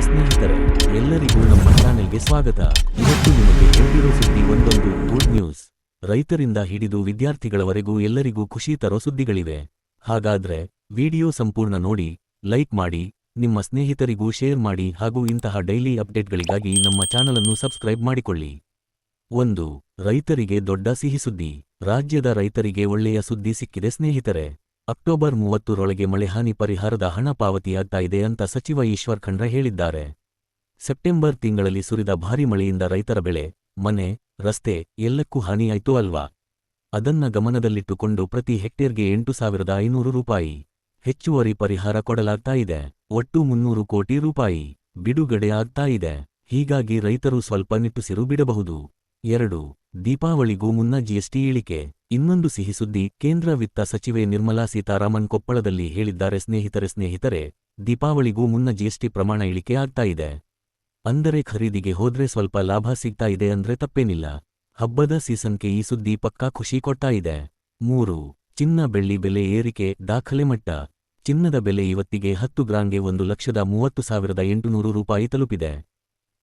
ಸ್ನೇಹಿತರೆ, ಎಲ್ಲರಿಗೂ ನಮ್ಮ ಚಾನೆಲ್ಗೆ ಸ್ವಾಗತ. ಇವತ್ತು ನಿಮಗೆ ಹೇಳಿರೋ ಸುದ್ದಿ ಒಂದೊಂದು ಗುಡ್ ನ್ಯೂಸ್ ರೈತರಿಂದ ಹಿಡಿದು ವಿದ್ಯಾರ್ಥಿಗಳವರೆಗೂ ಎಲ್ಲರಿಗೂ ಖುಷಿ ತರೋ ಸುದ್ದಿಗಳಿವೆ. ಹಾಗಾದ್ರೆ, ವಿಡಿಯೋ ಸಂಪೂರ್ಣ ನೋಡಿ, ಲೈಕ್ ಮಾಡಿ, ನಿಮ್ಮ ಸ್ನೇಹಿತರಿಗೂ ಶೇರ್ ಮಾಡಿ ಹಾಗೂ ಇಂತಹ ಡೈಲಿ ಅಪ್ಡೇಟ್ಗಳಿಗಾಗಿ ನಮ್ಮ ಚಾನಲನ್ನು ಸಬ್ಸ್ಕ್ರೈಬ್ ಮಾಡಿಕೊಳ್ಳಿ. ಒಂದು, ರೈತರಿಗೆ ದೊಡ್ಡ ಸಿಹಿ ಸುದ್ದಿ. ರಾಜ್ಯದ ರೈತರಿಗೆ ಒಳ್ಳೆಯ ಸುದ್ದಿ ಸಿಕ್ಕಿದೆ ಸ್ನೇಹಿತರೆ. ಅಕ್ಟೋಬರ್ ಮೂವತ್ತರೊಳಗೆ ಮಳೆಹಾನಿ ಪರಿಹಾರದ ಹಣ ಪಾವತಿಯಾಗ್ತಾ ಇದೆ ಅಂತ ಸಚಿವ ಈಶ್ವರ್ ಖಂಡ್ರೆ ಹೇಳಿದ್ದಾರೆ. ಸೆಪ್ಟೆಂಬರ್ ತಿಂಗಳಲ್ಲಿ ಸುರಿದ ಭಾರಿ ಮಳೆಯಿಂದ ರೈತರ ಬೆಳೆ, ಮನೆ, ರಸ್ತೆ ಎಲ್ಲಕ್ಕೂ ಹಾನಿಯಾಯ್ತು ಅಲ್ವಾ? ಅದನ್ನ ಗಮನದಲ್ಲಿಟ್ಟುಕೊಂಡು ಪ್ರತಿ ಹೆಕ್ಟೇರ್ಗೆ ಎಂಟು ಸಾವಿರದ ಐನೂರು ರೂಪಾಯಿ ಹೆಚ್ಚುವರಿ ಪರಿಹಾರ ಕೊಡಲಾಗ್ತಾ ಇದೆ. ಒಟ್ಟು ಮುನ್ನೂರು ಕೋಟಿ ರೂಪಾಯಿ ಬಿಡುಗಡೆ ಆಗ್ತಾ ಇದೆ. ಹೀಗಾಗಿ ರೈತರು ಸ್ವಲ್ಪ ನಿಟ್ಟುಸಿರು ಬಿಡಬಹುದು. ಎರಡು ದೀಪಾವಳಿಗೂ ಮುನ್ನ ಜಿಎಸ್ಟಿ ಇಳಿಕೆ ಇನ್ನೊಂದು ಸಿಹಿ ಸುದ್ದಿ, ಕೇಂದ್ರ ವಿತ್ತ ಸಚಿವೆ ನಿರ್ಮಲಾ ಸೀತಾರಾಮನ್ ಕೊಪ್ಪಳದಲ್ಲಿ ಹೇಳಿದ್ದಾರೆ ಸ್ನೇಹಿತರೆ ಸ್ನೇಹಿತರೆ ದೀಪಾವಳಿಗೂ ಮುನ್ನ ಜಿಎಸ್ಟಿ ಪ್ರಮಾಣ ಇಳಿಕೆ ಆಗ್ತಾ ಇದೆ. ಅಂದರೆ ಖರೀದಿಗೆ ಹೋದ್ರೆ ಸ್ವಲ್ಪ ಲಾಭ ಸಿಗ್ತಾ ಇದೆ ಅಂದ್ರೆ ತಪ್ಪೇನಿಲ್ಲ. ಹಬ್ಬದ ಸೀಸನ್ಗೆ ಈ ಸುದ್ದಿ ಪಕ್ಕಾ ಖುಷಿ ಕೊಟ್ಟಾ ಇದೆ. ಮೂರು, ಚಿನ್ನ ಬೆಳ್ಳಿ ಬೆಲೆ ಏರಿಕೆ, ದಾಖಲೆ ಮಟ್ಟ. ಚಿನ್ನದ ಬೆಲೆ ಇವತ್ತಿಗೆ ಹತ್ತು ಗ್ರಾಂಗೆ ಒಂದು ಲಕ್ಷದ ಮೂವತ್ತು ಸಾವಿರದ ಎಂಟುನೂರು ರೂಪಾಯಿ ತಲುಪಿದೆ.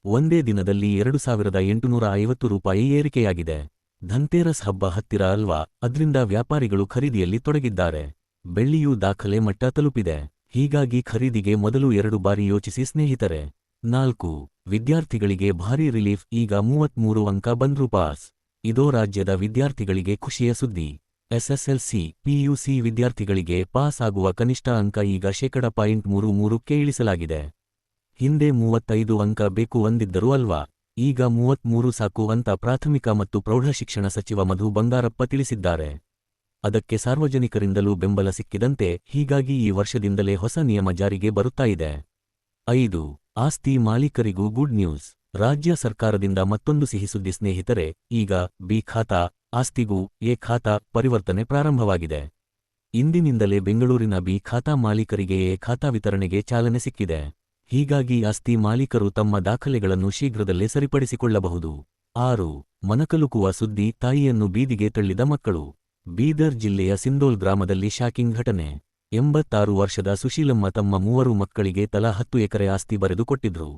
ಒಂದೇ ದಿನದಲ್ಲಿ ಎರಡು ಸಾವಿರದ ಎಂಟುನೂರ ಐವತ್ತು ರೂಪಾಯಿ ಏರಿಕೆಯಾಗಿದೆ. ಧನ್ತೇರಸ್ ಹಬ್ಬ ಹತ್ತಿರ ಅಲ್ವಾ? ಅದ್ರಿಂದ ವ್ಯಾಪಾರಿಗಳು ಖರೀದಿಯಲ್ಲಿ ತೊಡಗಿದ್ದಾರೆ. ಬೆಳ್ಳಿಯೂ ದಾಖಲೆ ಮಟ್ಟ ತಲುಪಿದೆ. ಹೀಗಾಗಿ ಖರೀದಿಗೆ ಮೊದಲು ಎರಡು ಬಾರಿ ಯೋಚಿಸಿ ಸ್ನೇಹಿತರೆ. ನಾಲ್ಕು, ವಿದ್ಯಾರ್ಥಿಗಳಿಗೆ ಭಾರೀ ರಿಲೀಫ್, ಈಗ ಮೂವತ್ಮೂರು ಅಂಕ ಬಂದ್ರು ಪಾಸ್. ಇದೋ ರಾಜ್ಯದ ವಿದ್ಯಾರ್ಥಿಗಳಿಗೆ ಖುಷಿಯ ಸುದ್ದಿ. ಎಸ್ಎಸ್ಎಲ್ಸಿ, ಪಿಯುಸಿ ವಿದ್ಯಾರ್ಥಿಗಳಿಗೆ ಪಾಸ್ ಆಗುವ ಕನಿಷ್ಠ ಅಂಕ ಈಗ ಶೇಕಡ ಪಾಯಿಂಟ್ ಮೂರು ಮೂರಕ್ಕೆ ಇಳಿಸಲಾಗಿದೆ. ಹಿಂದೆ ಮೂವತ್ತೈದು ಅಂಕ ಬೇಕು ಅಂದಿದ್ದರು ಅಲ್ವಾ? ಈಗ ಮೂವತ್ಮೂರು ಸಾಕು ಅಂತ ಪ್ರಾಥಮಿಕ ಮತ್ತು ಪ್ರೌಢಶಿಕ್ಷಣ ಸಚಿವ ಮಧು ಬಂಗಾರಪ್ಪ ತಿಳಿಸಿದ್ದಾರೆ. ಅದಕ್ಕೆ ಸಾರ್ವಜನಿಕರಿಂದಲೂ ಬೆಂಬಲ ಸಿಕ್ಕಿದಂತೆ ಹೀಗಾಗಿ ಈ ವರ್ಷದಿಂದಲೇ ಹೊಸ ನಿಯಮ ಜಾರಿಗೆ ಬರುತ್ತಾ ಇದೆ. ಐದು, ಆಸ್ತಿ ಮಾಲೀಕರಿಗೂ ಗುಡ್ ನ್ಯೂಸ್. ರಾಜ್ಯ ಸರ್ಕಾರದಿಂದ ಮತ್ತೊಂದು ಸಿಹಿಸುದ್ದಿ ಸ್ನೇಹಿತರೆ, ಈಗ ಬಿ ಖಾತಾ, ಆಸ್ತಿಗೂ ಎ ಖಾತಾ ಪರಿವರ್ತನೆ ಪ್ರಾರಂಭವಾಗಿದೆ. ಇಂದಿನಿಂದಲೇ ಬೆಂಗಳೂರಿನ ಬಿ ಖಾತಾ ಮಾಲೀಕರಿಗೆ ಎ ಖಾತಾ ವಿತರಣೆಗೆ ಚಾಲನೆ ಸಿಕ್ಕಿದೆ. ಹೀಗಾಗಿ ಆಸ್ತಿ ಮಾಲೀಕರು ತಮ್ಮ ದಾಖಲೆಗಳನ್ನು ಶೀಘ್ರದಲ್ಲೇ ಸರಿಪಡಿಸಿಕೊಳ್ಳಬಹುದು. ಆರು, ಮನಕಲುಕುವ ಸುದ್ದಿ ತಾಯಿಯನ್ನು ಬೀದಿಗೆ ತಳ್ಳಿದ ಮಕ್ಕಳು. ಬೀದರ್ ಜಿಲ್ಲೆಯ ಸಿಂದೋಲ್ ಗ್ರಾಮದಲ್ಲಿ ಶಾಕಿಂಗ್ ಘಟನೆ. ಎಂಬತ್ತಾರು ವರ್ಷದ ಸುಶೀಲಮ್ಮ ತಮ್ಮ ಮೂವರು ಮಕ್ಕಳಿಗೆ ತಲಾ ಹತ್ತು ಎಕರೆ ಆಸ್ತಿ ಬರೆದುಕೊಟ್ಟಿದ್ರು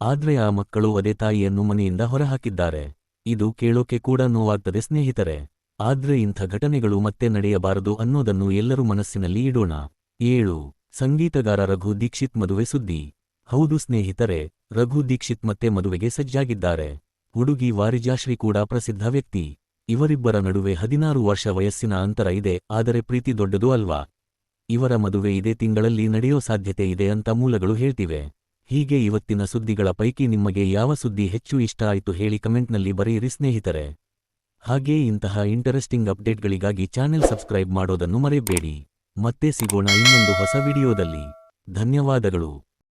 ಆದ್ರೆ ಆ ಮಕ್ಕಳು ಅದೇ ತಾಯಿಯನ್ನು ಮನೆಯಿಂದ ಹೊರಹಾಕಿದ್ದಾರೆ. ಇದು ಕೇಳೋಕೆ ಕೂಡ ನೋವಾಗ್ತದೆ ಸ್ನೇಹಿತರೆ. ಆದ್ರೆ ಇಂಥ ಘಟನೆಗಳು ಮತ್ತೆ ನಡೆಯಬಾರದು ಅನ್ನೋದನ್ನು ಎಲ್ಲರೂ ಮನಸ್ಸಿನಲ್ಲಿ ಇಡೋಣ. ಏಳು ಸಂಗೀತಗಾರ ರಘು ದೀಕ್ಷಿತ್ ಮದುವೆ ಸುದ್ದಿ. ಹೌದು ಸ್ನೇಹಿತರೆ, ರಘು ದೀಕ್ಷಿತ್ ಮತ್ತೆ ಮದುವೆಗೆ ಸಜ್ಜಾಗಿದ್ದಾರೆ. ಹುಡುಗಿ ವಾರಿಜಾಶ್ರೀ ಕೂಡ ಪ್ರಸಿದ್ಧ ವ್ಯಕ್ತಿ. ಇವರಿಬ್ಬರ ನಡುವೆ ಹದಿನಾರು ವರ್ಷ ವಯಸ್ಸಿನ ಅಂತರ ಇದೆ, ಆದರೆ ಪ್ರೀತಿ ದೊಡ್ಡದು ಅಲ್ವಾ? ಇವರ ಮದುವೆ ಇದೇ ತಿಂಗಳಲ್ಲಿ ನಡೆಯೋ ಸಾಧ್ಯತೆ ಇದೆ ಅಂತ ಮೂಲಗಳು ಹೇಳ್ತಿವೆ. ಹೀಗೆ ಇವತ್ತಿನ ಸುದ್ದಿಗಳ ಪೈಕಿ ನಿಮಗೆ ಯಾವ ಸುದ್ದಿ ಹೆಚ್ಚು ಇಷ್ಟ ಆಯ್ತು ಹೇಳಿ ಕಮೆಂಟ್ನಲ್ಲಿ ಬರೆಯಿರಿ ಸ್ನೇಹಿತರೆ. ಹಾಗೇ ಇಂತಹ ಇಂಟರೆಸ್ಟಿಂಗ್ ಅಪ್ಡೇಟ್ಗಳಿಗಾಗಿ ಚಾನೆಲ್ ಸಬ್ಸ್ಕ್ರೈಬ್ ಮಾಡೋದನ್ನು ಮರೆಯಬೇಡಿ. ಮತ್ತೆ ಸಿಗೋಣ ಇನ್ನೊಂದು ಹೊಸ ವಿಡಿಯೋದಲ್ಲಿ. ಧನ್ಯವಾದಗಳು.